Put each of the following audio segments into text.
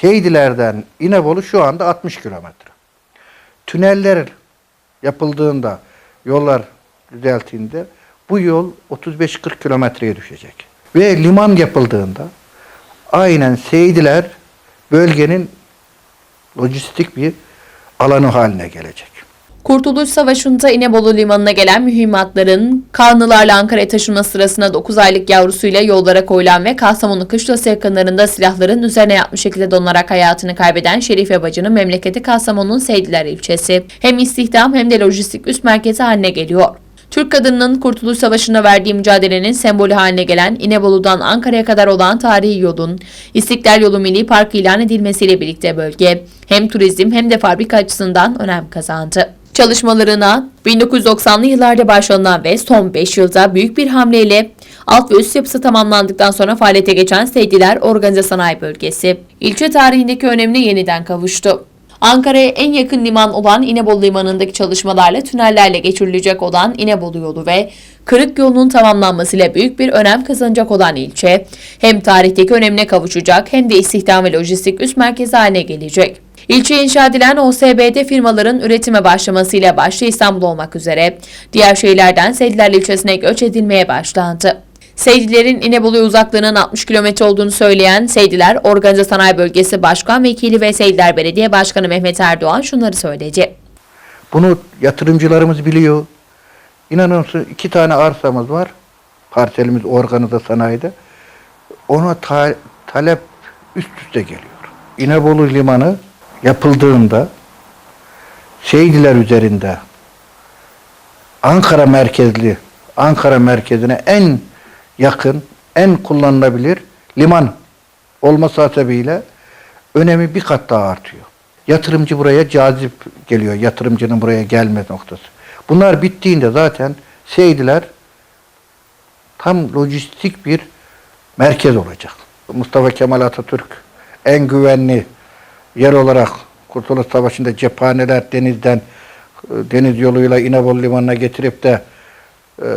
Seydiler'den İnebolu şu anda 60 kilometre. Tüneller yapıldığında, yollar düzeltildiğinde bu yol 35-40 kilometreye düşecek. Ve liman yapıldığında aynen Seydiler bölgenin lojistik bir alanı haline gelecek. Kurtuluş Savaşı'nda İnebolu Limanı'na gelen mühimmatların Kanlılarla Ankara'ya taşınma sırasında 9 aylık yavrusuyla yollara koyulan ve Kastamonu Kışlası yakınlarında silahların üzerine yatmış şekilde donarak hayatını kaybeden Şerife Bacı'nın memleketi Kastamonu'nun Seydiler ilçesi. Hem istihdam hem de lojistik üst merkezi haline geliyor. Türk kadınının Kurtuluş Savaşı'nda verdiği mücadelenin sembolü haline gelen İnebolu'dan Ankara'ya kadar olan tarihi yolun İstiklal Yolu Milli Parkı ilan edilmesiyle birlikte bölge hem turizm hem de fabrika açısından önem kazandı. Çalışmalarına 1990'lı yıllarda başlanan ve son 5 yılda büyük bir hamleyle alt ve üst yapısı tamamlandıktan sonra faaliyete geçen Seydiler Organize Sanayi Bölgesi, ilçe tarihindeki önemine yeniden kavuştu. Ankara'ya en yakın liman olan İnebolu Limanı'ndaki çalışmalarla tünellerle geçirilecek olan İnebolu yolu ve Kırık yolunun tamamlanmasıyla büyük bir önem kazanacak olan ilçe, hem tarihteki önemine kavuşacak hem de istihdam ve lojistik üst merkezi haline gelecek. İlçe inşa edilen OSB'de firmaların üretime başlamasıyla başta İstanbul olmak üzere diğer şehirlerden Seydiler ilçesine göç edilmeye başlandı. Seydilerin İnebolu'ya uzaklığının 60 kilometre olduğunu söyleyen Seydiler Organize Sanayi Bölgesi Başkan Vekili ve Seydiler Belediye Başkanı Mehmet Erdoğan şunları söyledi. Bunu yatırımcılarımız biliyor. İnanın iki tane arsamız var. Parselimiz organize sanayide. Ona ta- talep üst üste geliyor. İnebolu Limanı yapıldığında Seydiler üzerinde Ankara merkezli Ankara merkezine en yakın, en kullanılabilir liman olması hasebiyle önemi bir kat daha artıyor. Yatırımcı buraya cazip geliyor. Yatırımcının buraya gelme noktası. Bunlar bittiğinde zaten Seydiler tam lojistik bir merkez olacak. Mustafa Kemal Atatürk en güvenli yer olarak Kurtuluş Savaşı'nda cephaneler denizden deniz yoluyla İnebolu Limanı'na getirip de e,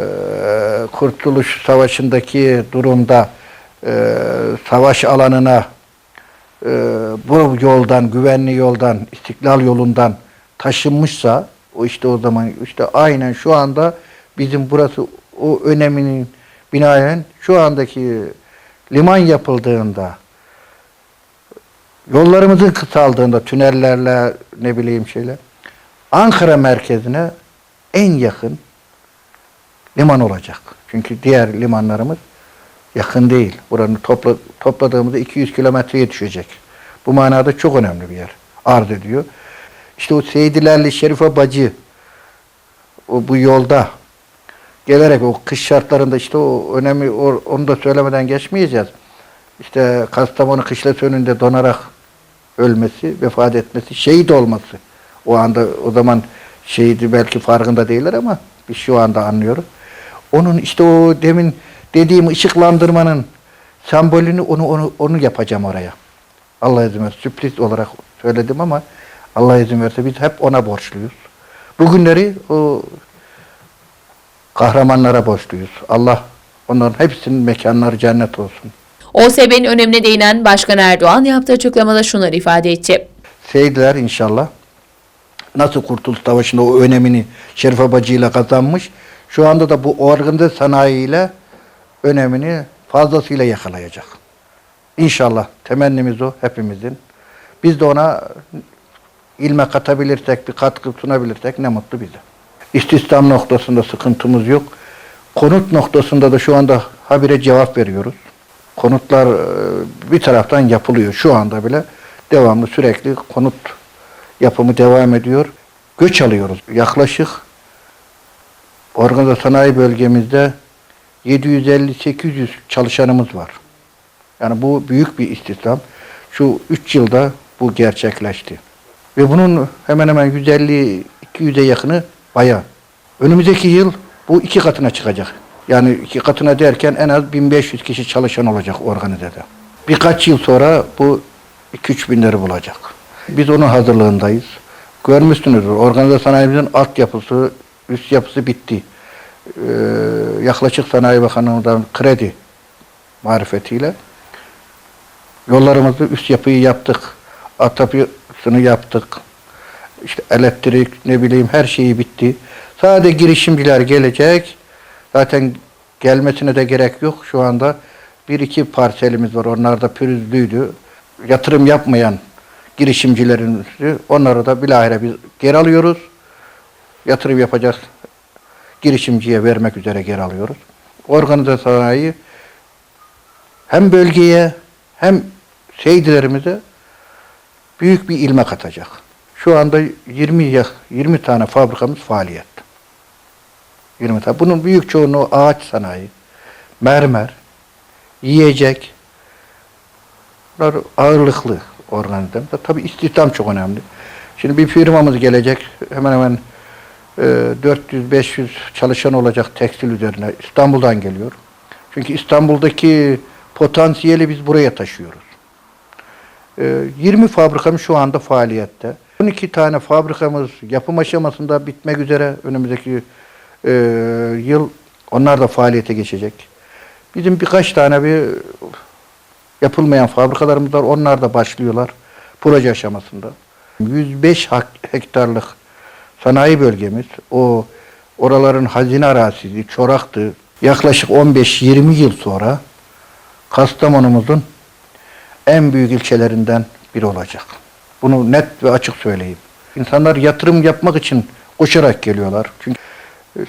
Kurtuluş Savaşı'ndaki durumda e, savaş alanına e, bu yoldan, güvenli yoldan, istiklal yolundan taşınmışsa o işte o zaman işte aynen şu anda bizim burası o öneminin binaen şu andaki liman yapıldığında yollarımızın kısaldığında tünellerle ne bileyim şeyler Ankara merkezine en yakın liman olacak. Çünkü diğer limanlarımız yakın değil. Buranın topla, topladığımızda 200 kilometreye düşecek. Bu manada çok önemli bir yer arz ediyor. İşte o Seydilerli Şerife Bacı o bu yolda gelerek o kış şartlarında işte o önemi onu da söylemeden geçmeyeceğiz. İşte Kastamonu kışlası önünde donarak ölmesi, vefat etmesi, şehit olması. O anda o zaman şehidi belki farkında değiller ama biz şu anda anlıyoruz. Onun işte o demin dediğim ışıklandırmanın sembolünü onu onu onu yapacağım oraya. Allah izin verirse sürpriz olarak söyledim ama Allah izin verirse biz hep ona borçluyuz. Bugünleri o kahramanlara borçluyuz. Allah onların hepsinin mekanları cennet olsun. OSB'nin önemine değinen Başkan Erdoğan yaptığı açıklamada şunları ifade etti. Seydiler inşallah nasıl Kurtuluş Savaşı'nda o önemini Şerife Bacı ile kazanmış. Şu anda da bu organize sanayiyle önemini fazlasıyla yakalayacak. İnşallah temennimiz o hepimizin. Biz de ona ilme katabilirsek, bir katkı sunabilirsek ne mutlu bize. İstihdam noktasında sıkıntımız yok. Konut noktasında da şu anda habire cevap veriyoruz. Konutlar e, bir taraftan yapılıyor şu anda bile. Devamlı sürekli konut yapımı devam ediyor. Göç alıyoruz. Yaklaşık organize sanayi bölgemizde 750-800 çalışanımız var. Yani bu büyük bir istihdam. Şu 3 yılda bu gerçekleşti. Ve bunun hemen hemen 150-200'e yakını bayan. Önümüzdeki yıl bu iki katına çıkacak. Yani iki katına derken en az 1500 kişi çalışan olacak organizede. Birkaç yıl sonra bu 2-3 binleri bulacak. Biz onun hazırlığındayız. Görmüşsünüzdür. Organize sanayimizin altyapısı, üst yapısı bitti. Ee, yaklaşık Sanayi Bakanlığı'ndan kredi marifetiyle Yollarımızı üst yapıyı yaptık. Altyapısını yaptık. İşte elektrik ne bileyim her şeyi bitti. Sadece girişimciler gelecek. Zaten gelmesine de gerek yok. Şu anda bir iki parselimiz var. Onlar da pürüzlüydü. Yatırım yapmayan girişimcilerin onları da bilahare biz geri alıyoruz. Yatırım yapacak girişimciye vermek üzere geri alıyoruz. Organize sanayi hem bölgeye hem seyircilerimize büyük bir ilme katacak. Şu anda 20 ya- 20 tane fabrikamız faaliyette. 20 tane. Bunun büyük çoğunluğu ağaç sanayi, mermer, yiyecek. Bunlar ağırlıklı organize. Tabii istihdam çok önemli. Şimdi bir firmamız gelecek. Hemen hemen e, 400-500 çalışan olacak tekstil üzerine. İstanbul'dan geliyor. Çünkü İstanbul'daki potansiyeli biz buraya taşıyoruz. Ee, 20 fabrikamız şu anda faaliyette. 12 tane fabrikamız yapım aşamasında bitmek üzere önümüzdeki e, yıl onlar da faaliyete geçecek. Bizim birkaç tane bir yapılmayan fabrikalarımız var. Onlar da başlıyorlar proje aşamasında. 105 hak- hektarlık sanayi bölgemiz. O oraların hazine arazisi, çoraktı. Yaklaşık 15-20 yıl sonra Kastamonumuzun en büyük ilçelerinden biri olacak. Bunu net ve açık söyleyeyim. İnsanlar yatırım yapmak için koşarak geliyorlar. Çünkü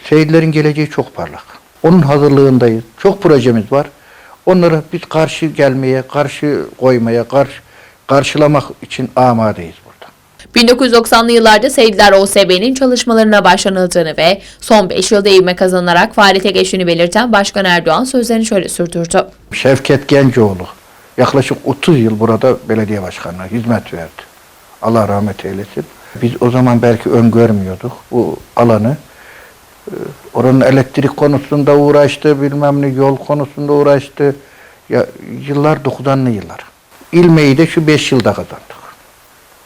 seyirlerin geleceği çok parlak. Onun hazırlığındayız. Çok projemiz var. Onları biz karşı gelmeye, karşı koymaya, karşı karşılamak için amadeyiz burada. 1990'lı yıllarda Seyitler OSB'nin çalışmalarına başlanıldığını ve son 5 yılda ivme kazanarak faaliyete geçtiğini belirten Başkan Erdoğan sözlerini şöyle sürdürdü. Şevket Gencoğlu yaklaşık 30 yıl burada belediye başkanlığı hizmet verdi. Allah rahmet eylesin. Biz o zaman belki öngörmüyorduk bu alanı. Ee, Oranın elektrik konusunda uğraştı, bilmem ne yol konusunda uğraştı. Ya, yıllar 90'lı yıllar. İlmeği de şu 5 yılda kazandık.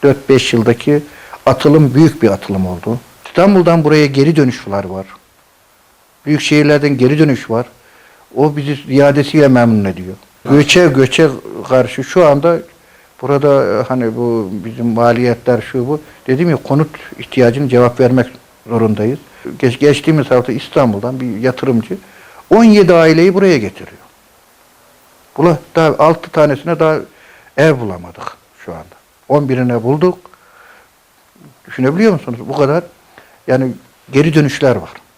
4-5 yıldaki atılım büyük bir atılım oldu. İstanbul'dan buraya geri dönüşler var. Büyük şehirlerden geri dönüş var. O bizi ziyadesiyle memnun ediyor. Göçe göçe karşı şu anda burada e, hani bu bizim maliyetler şu bu dedim ya konut ihtiyacını cevap vermek zorundayız. Geç, geçtiğimiz hafta İstanbul'dan bir yatırımcı 17 aileyi buraya getiriyor. Bula, daha 6 tanesine daha ev bulamadık şu anda. 11'ine bulduk. Düşünebiliyor musunuz? Bu kadar yani geri dönüşler var.